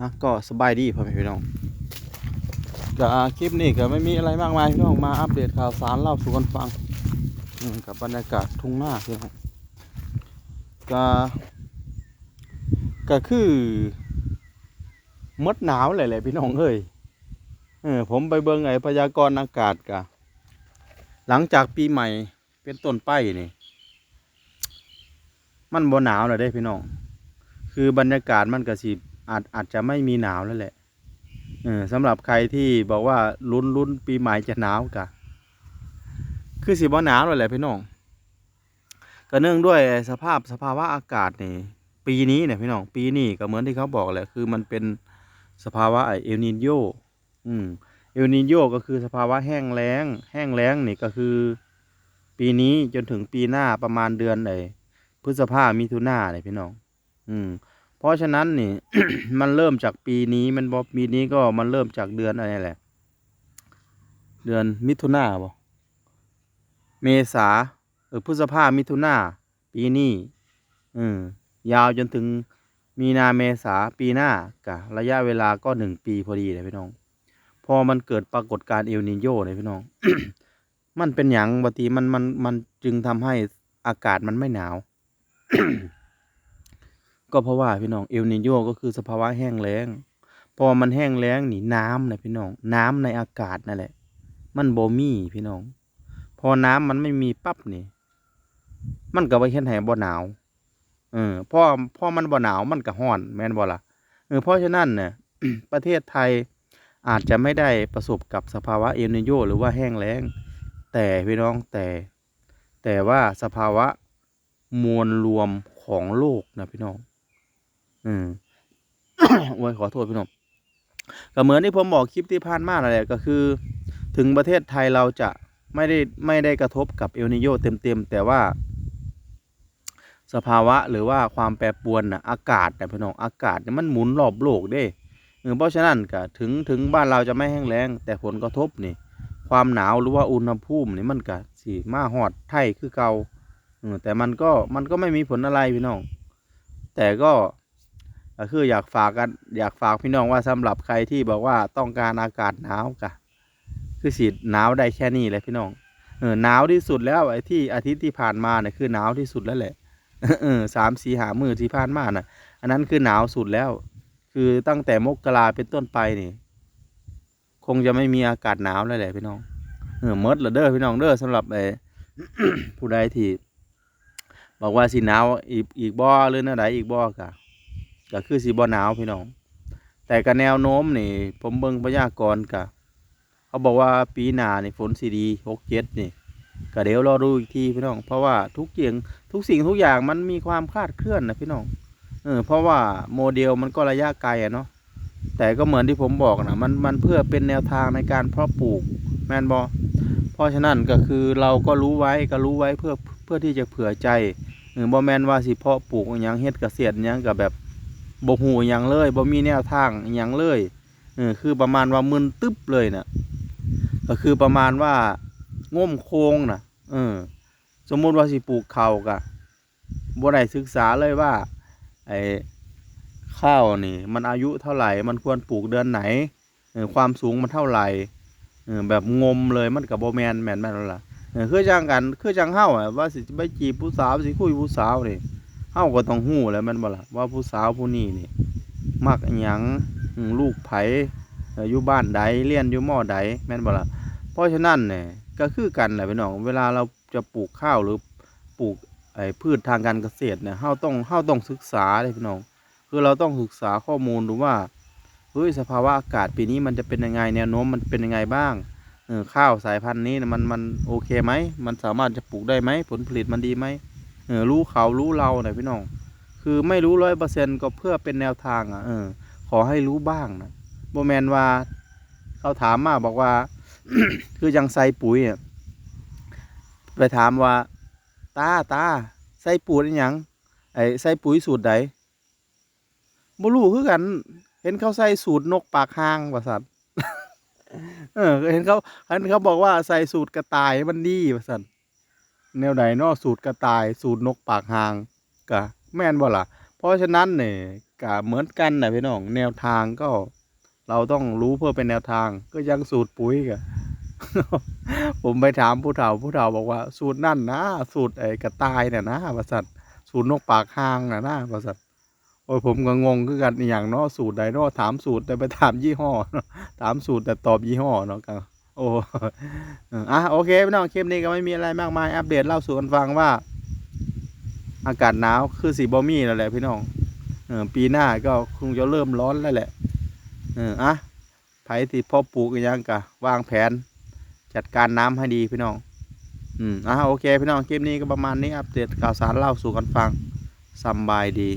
นะก็สบายดีพ่อแม่พี่น้องก็คลิปนี้ก็ไม่มีอะไรมากมายพี่น้องมาอัปเดตข่าวสารเล่าสู่กันฟังกับบรรยากาศทุ่งหน้าพี่น้องก็ก็คือมดหนาวเลยแหละพี่น้องเอ้ยเออผมไปเบิ่งไอ้พยากรณ์อากาศกะ หลังจากปีใหม่เป็นต้นไปนี่ มันบ่หนาวเลยเด้พี่น้อง คือบรรยากาศมันก็สิ อาจอาจจะไม่มีหนาวแล้วแหละเออสำหรับใครที่บอกว่าลุ้นลุ้นปีใหม่จะหนาวกะคือสิบ่หนาวเลยแหละพี่น้องก็เนื่องด้วยสภาพสภาวะอากาศนี่ปีนี้เนี่ยพี่น้องปีนี้ก็เหมือนที่เขาบอกแหละคือมันเป็นสภาวะไอเอลนินโยอืมเอลนินโยก็คือสภาวะแห้งแล้ง แห้งแล้งนี่ก็คือ ปีนี้จนถึงปีหน้าประมาณเดือนไหนพฤษภามิถุนาเนี่ยพี่น้อง อืม เพราะฉะนั้นนี่ มันเริ่มจากปีนี้มันบอปีนี้ก็มันเริ่มจากเดือนอะไรแหละ เดือนมิถุนาบ่เมษาเออพฤษภามิถุนาปีนี้อืมยาวจนถึงมีนาเมษาปีหน้ากะระยะเวลาก็หนึ่งปีพอดีเลยพี่น้อง พอมันเกิดปรากฏการณ์เอลนิโยเลยพี่น้อง มันเป็นอย่างบางทีมันมันมันจึงทำให้อากาศมันไม่หนาว ก็เพราะว่าพี่น้องเอลนิโยก็คือสภาวะแห้งแล้งพอมันแห้งแล้งนี่น้ำนะพี่น้อง น้ำในอากาศนั่นแหละ มันบ่มีพี่น้อง พอน้ำมันไม่มีปั๊บนี่ มันก็ไปเห็นให้บ่หนาวเออพอพอมันบ่หนาวมันก็ร้อน แม่นบ่ล่ะเออเพราะฉะนั้นเนี่ยประเทศไทยอาจจะไม่ได้ประสบกับสภาวะเอลนิโยหรือว่าแห้งแล้ง แต่พี่น้องแต่ แต่ว่าสภาวะมวลรวมของโลกนะพี่น้อง อืมโอ้ยขอโทษพี่น้องก็เหมือนที่ผมบอกคลิปที่ผ่านมานั่นแหละก็คือ ถึงประเทศไทยเราจะไม่ได้ไม่ได้กระทบกับเอลนิโยเต็มๆแต่ว่า สภาวะหรือว่าความแปรปรวนนะอากาศนะพี่น้องอากาศเนี่ยมันหมุนรอบโลกเด้เออเพราะฉะนั้นก็ถึงถึงบ้านเราจะไม่แห้งแล้ง แต่ผลกระทบนี่ ความหนาวหรือว่าอุณหภูมินี่มันก็สิมาฮอดไทยคือเกาแต่มันก็มันก็ไม่มีผลอะไรพี่น้องแต่ก็ ก็คืออยากฝากกันอยากฝากพี่น้องว่าสำหรับใครที่บอกว่าต้องการอากาศหนาวกะคือสิหนาวได้แค่นี้แหละพี่น้องเออหนาวที่สุดแล้วไอ้ที่อาทิตย์ที่ผ่านมาเนี่ยคือหนาวที่สุดแล้วแหละเออสามสี่หามือที่ผ่านมาน่ะ อันนั้นคือหนาวสุดแล้ว คือตั้งแต่มกราเป็นต้นไปนี่ คงจะไม่มีอากาศหนาวแล้วแหละพี่น้องเออเมดละเด้อพี่น้องเด้อสำหรับไอ้ผู้ใดที่บอกว่าสิหนาวอีกอีกบ่หรือแนวใดอีกบ่อกะ ก็คือสิบ่หนาวพี่น้อง แต่ก็แนวโน้มนี่ ผมเบิ่งพยากรณ์กะเขาบอกว่าปีหน้านี่ฝนสีดีหกเจ็ดนี่ก็เดี๋ยวรอดูอีกทีพี่น้อง เพราะว่าทุกอย่างทุกสิ่งทุกอย่างมันมีความคลาดเคลื่อนนะพี่น้องเออเพราะว่าโมเดลมันก็ระยะไกลอะเนาะแต่ก็เหมือนที่ผมบอกนะมันมันเพื่อเป็นแนวทางในการเพาะปลูกแมนบอเพราะฉะนั้นก็คือเราก็รู้ไว้ก็รู้ไว้เพื่อเพื่อที่จะเผื่อใจเออบอแมนว่าสิเพาะปลูกอย่างเฮ็ดเกษตรอย่างกับแบบ บ่หูอย่างเลยบ่มีแนวทางอย่างเลยเออคือประมาณว่ามึนตึ๊บเลยนะก็คือประมาณว่าง่มโค้งนะเออสมมุติว่าสิปลูกข้าวกะบ่ได้ศึกษาเลยว่าไอ้ข้าวนี่ มันอายุเท่าไหร่ มันควรปลูกเดือนไหนเออความสูงมันเท่าไหร่เออแบบงมเลยมันกับโบแมนแมนแมนแล้วล่ะเออคือจังกันคือจังเฮาอะว่าสิไปจีบผู้สาวสิคุยผู้สาวนี่ เฮาก็ต้องฮู้แล้วแม่นบ่ล่ะว่าผู้สาวผู้นี้นี่ มักหยังลูกไผเอ่อยู่บ้านใดเรียนอยู่มอใดแม่นบ่ล่ะเพราะฉะนั้นเนี่ยก็คือกันแหละพี่น้องเวลาเราจะปลูกข้าวหรือปลูกไอ้พืชทางการเกษตรเนี่ยเฮาต้องเฮาต้องศึกษาเลยพี่น้องคือเราต้องศึกษาข้อมูลดูว่าเฮ้ยสภาวะอากาศปีนี้มันจะเป็นยังไงแนวโน้มมันเป็นยังไงบ้างเออข้าวสายพันธุ์นี้มันมันโอเคไหมมันสามารถจะปลูกได้ไหมผลผลิตมันดีไหม รู้เขารู้เราหน่อยพี่น้อง คือไม่รู้ร้อยเปอร์เซ็นก็เพื่อเป็นแนวทางอะเออ ขอให้รู้บ้างนะโบแมนว่า เขาถามมาบอกว่า คือยังใส่ปุ๋ยอะไปถามว่า ตาตาใส่ปุ๋ยอหยังไอ้ใส่ปุ๋ยสูตรใดบ่รู้คือกัน เห็นเขาใส่สูตรนกปากหางว่าซั่นเออเห็นเขาเห็นเขาบอกว่าใส่สูตรกระต่ายมันดีว่าซั่น แนวใดนาะสูตรกระต่าย สูตรนกปากหางกะแม่นบ่ล่ะ เพราะฉะนั้นเนี่ยก็เหมือนกันนะพี่น้องแนวทางก็ เราต้องรู้เพื่อเป็นแนวทาง ก็ยังสูตรปุ๋ยกะผมไปถามผู้เฒ่าผู้เฒ่าบอกว่า สูตรนั่นนะสูตรไอ้กระต่ายเนี่ยนะประสัตสูตรนกปากหางนะนะประสัตโอ้ยผมก็งงคือกันอย่างเนาะสูตรใดเนาะถามสูตรแต่ไปถามยี่ห้อถามสูตรแต่ตอบยี่ห้อเนาะก็ โอ้อออะโอเคพี่น้องคลิปนี้ก็ไม่มีอะไรมากมายอัปเดตเล่าสู่กันฟังว่า อากาศหนาวคือสีบอมี่แล้วแหละพี่น้องเออปีหน้าก็คงจะเริ่มร้อนแล้วแหละเอออะไผที่พ่อปลูกยังกะวางแผน จัดการน้ำให้ดีพี่น้อง อืมอะโอเค พี่น้องคลิปนี้ก็ประมาณนี้อัปเดตข่าวสารเล่าสู่กันฟังสบายดี